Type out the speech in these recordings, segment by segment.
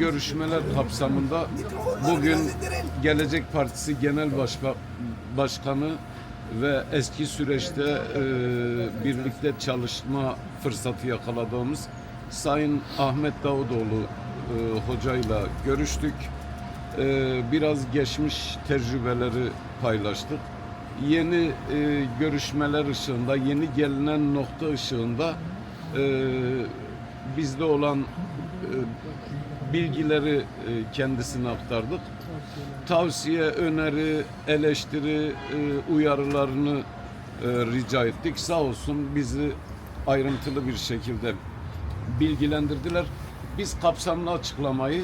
görüşmeler kapsamında bugün Gelecek Partisi Genel Başba- Başkanı ve eski süreçte e, birlikte çalışma fırsatı yakaladığımız Sayın Ahmet Davutoğlu e, hocayla görüştük. E, biraz geçmiş tecrübeleri paylaştık. Yeni e, görüşmeler ışığında, yeni gelinen nokta ışığında e, bizde olan e, bilgileri e, kendisine aktardık. Tavsiye, öneri, eleştiri, e, uyarılarını e, rica ettik. Sağ olsun bizi ayrıntılı bir şekilde bilgilendirdiler. Biz kapsamlı açıklamayı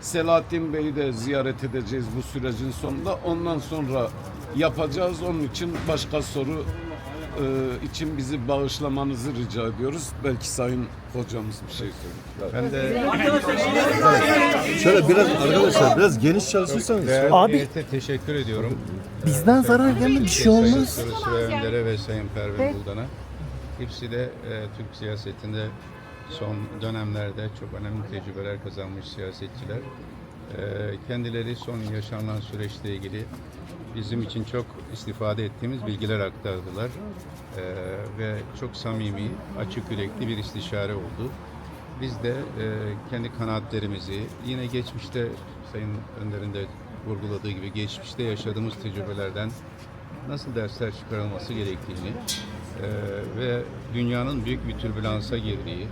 Selahattin Bey'i de ziyaret edeceğiz bu sürecin sonunda. Ondan sonra yapacağız. Onun için başka soru için bizi bağışlamanızı rica ediyoruz. Belki Sayın Hocamız bir şey söyleyecek. Ben de Şöyle biraz arkadaşlar biraz geniş çalışırsanız. değerli Abi- heyete teşekkür ediyorum. Bizden zarar gelme bir şey olmaz. Sayın Süre Önder'e ve Sayın Pervin Buldan'a. Hepsi de e, Türk siyasetinde son dönemlerde çok önemli tecrübeler kazanmış siyasetçiler. E, kendileri son yaşanan süreçle ilgili bizim için çok istifade ettiğimiz bilgiler aktardılar. E, ve çok samimi, açık yürekli bir istişare oldu. Biz de e, kendi kanaatlerimizi yine geçmişte Sayın Önder'in de vurguladığı gibi geçmişte yaşadığımız tecrübelerden nasıl dersler çıkarılması gerektiğini e, ve dünyanın büyük bir türbülansa girdiği,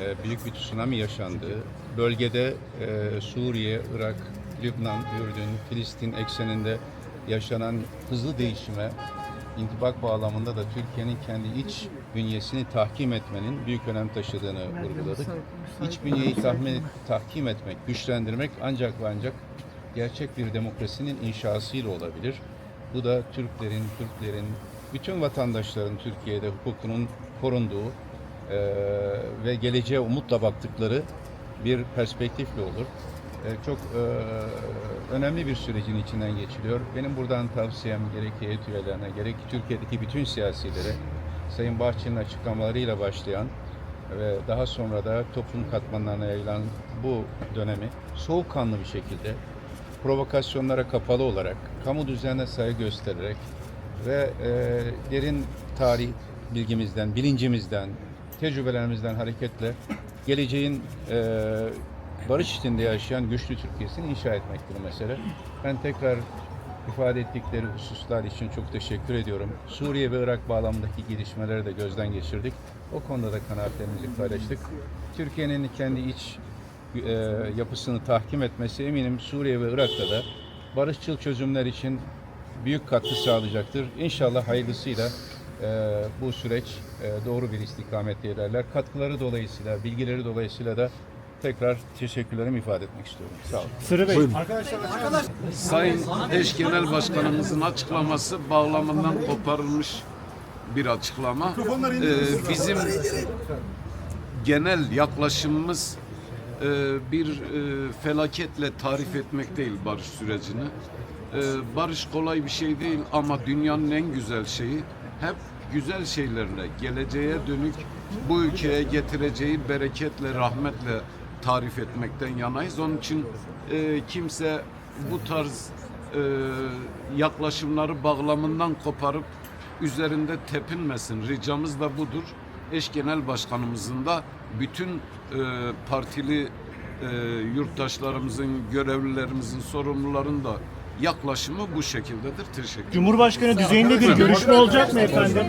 e, büyük bir tsunami yaşandığı, bölgede e, Suriye, Irak, Lübnan, Ürdün, Filistin ekseninde yaşanan hızlı değişime intibak bağlamında da Türkiye'nin kendi iç bünyesini tahkim etmenin büyük önem taşıdığını vurguladık. İç bünyeyi tahmin, tahkim etmek, güçlendirmek ancak ve ancak gerçek bir demokrasinin inşasıyla olabilir. Bu da Türklerin, Türklerin, bütün vatandaşların Türkiye'de hukukunun korunduğu eee, ve geleceğe umutla baktıkları bir perspektifle olur. Eee, çok eee, önemli bir sürecin içinden geçiliyor. Benim buradan tavsiyem gerek heyet üyelerine, gerek Türkiye'deki bütün siyasilere, Sayın Bahçeli'nin açıklamalarıyla başlayan ve daha sonra da toplum katmanlarına yayılan bu dönemi soğukkanlı bir şekilde provokasyonlara kapalı olarak, kamu düzenine saygı göstererek ve e, derin tarih bilgimizden, bilincimizden, tecrübelerimizden hareketle geleceğin e, barış içinde yaşayan güçlü Türkiye'sini inşa etmektir mesele. Ben tekrar ifade ettikleri hususlar için çok teşekkür ediyorum. Suriye ve Irak bağlamındaki gelişmeleri de gözden geçirdik. O konuda da kanaatlerimizi paylaştık. Türkiye'nin kendi iç e, yapısını tahkim etmesi eminim Suriye ve Irak'ta da barışçıl çözümler için büyük katkı sağlayacaktır. İnşallah hayırlısıyla e, bu süreç e, doğru bir istikamette ilerler. Katkıları dolayısıyla, bilgileri dolayısıyla da tekrar teşekkürlerimi ifade etmek istiyorum. Sağ olun. Sırrı Bey. Sayın Eş Genel Başkanımızın açıklaması bağlamından koparılmış bir açıklama. Ee, bizim genel yaklaşımımız e, bir e, felaketle tarif etmek değil barış sürecini. E, barış kolay bir şey değil ama dünyanın en güzel şeyi hep güzel şeylerle geleceğe dönük bu ülkeye getireceği bereketle, rahmetle tarif etmekten yanayız. Onun için e, kimse bu tarz e, yaklaşımları bağlamından koparıp üzerinde tepinmesin. Ricamız da budur. Eş Genel Başkanımızın da bütün e, partili e, yurttaşlarımızın, görevlilerimizin, sorumluların da yaklaşımı bu şekildedir. Teşekkür ederim. Cumhurbaşkanı düzeyinde bir görüşme olacak mı efendim?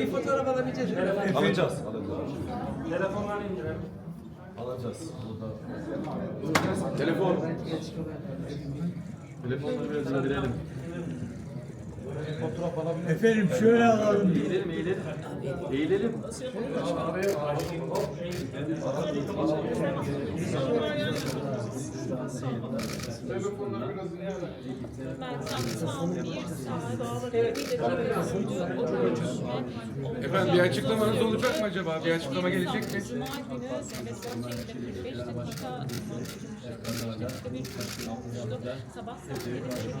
Bir fotoğraf alabileceğiz. Alacağız. Alacağız. Telefonları indirelim. Alacağız. Burada. Telefon. Telefonla biraz indirelim. Efendim şöyle alalım. Eğilelim, eğilelim. Eğilelim. Efendim bir açıklamanız olacak mı acaba? Bir açıklama gelecek mi? Sabah saat 7'de.